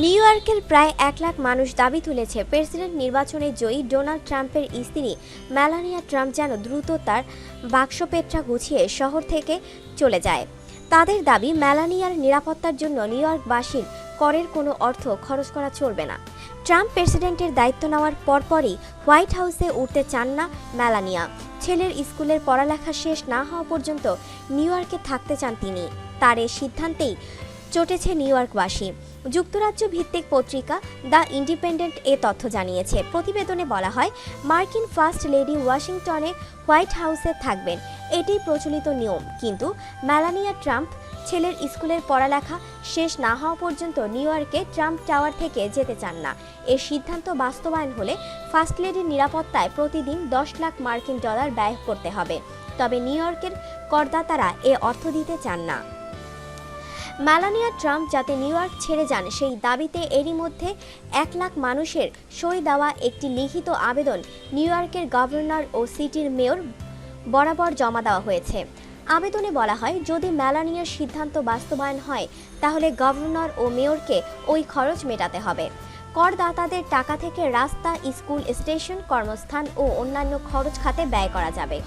New ইয়র্কের প্রায় এক লাখ মানুষ দাবি তুলেছে প্রেসিডেন্ট নির্বাচনে জয়ী ডোনাল্ড ট্রাম্পের স্ত্রী মেলানিয়া ট্রাম্প যেন দ্রুত তার বাক্সপেট্রা গুছিয়ে শহর থেকে চলে যায়। তাদের দাবি, মেলানিয়ার নিরাপত্তার জন্য নিউ ইয়র্কবাসীর করের কোনো অর্থ খরচ করা চলবে না। ট্রাম্প প্রেসিডেন্টের দায়িত্ব নেওয়ার পরপরই হোয়াইট হাউসে উঠতে চান না মেলানিয়া। ছেলের স্কুলের পড়ালেখা শেষ না হওয়া পর্যন্ত নিউ ইয়র্কে থাকতে চান তিনি। তার এই সিদ্ধান্তেই চটেছে নিউ ইয়র্কবাসী। যুক্তরাজ্য ভিত্তিক পত্রিকা দ্য ইন্ডিপেন্ডেন্ট এ তথ্য জানিয়েছে। প্রতিবেদনে বলা হয়, মার্কিন ফার্স্ট লেডি ওয়াশিংটনে হোয়াইট হাউসে থাকবেন। এটি প্রচলিত নিয়ম। কিন্তু মেলানিয়া ট্রাম্প ছেলের স্কুলের পড়ালেখা শেষ না হওয়া পর্যন্ত নিউ ইয়র্কে ট্রাম্প টাওয়ার থেকে যেতে চান না। এর সিদ্ধান্ত বাস্তবায়ন হলে ফার্স্ট লেডির নিরাপত্তায় প্রতিদিন দশ লাখ মার্কিন ডলার ব্যয় করতে হবে। তবে নিউ ইয়র্কের করদাতারা এ অর্থ দিতে চান না। মেলানিয়া ট্রাম্প যাতে নিউ ইয়র্ক ছেড়ে যান, সেই দাবিতে এরই মধ্যে এক লাখ মানুষের সই দেওয়া একটি লিখিত আবেদন নিউ ইয়র্কের গভর্নর ও সিটির মেয়র বরাবর জমা দেওয়া হয়েছে। আবেদনে বলা হয়, যদি মেলানিয়ার সিদ্ধান্ত বাস্তবায়ন হয়, তাহলে গভর্নর ও মেয়রকে ওই খরচ মেটাতে হবে। করদাতাদের টাকা থেকে রাস্তা, স্কুল, স্টেশন, কর্মস্থান ও অন্যান্য খরচ খাতে ব্যয় করা যাবে।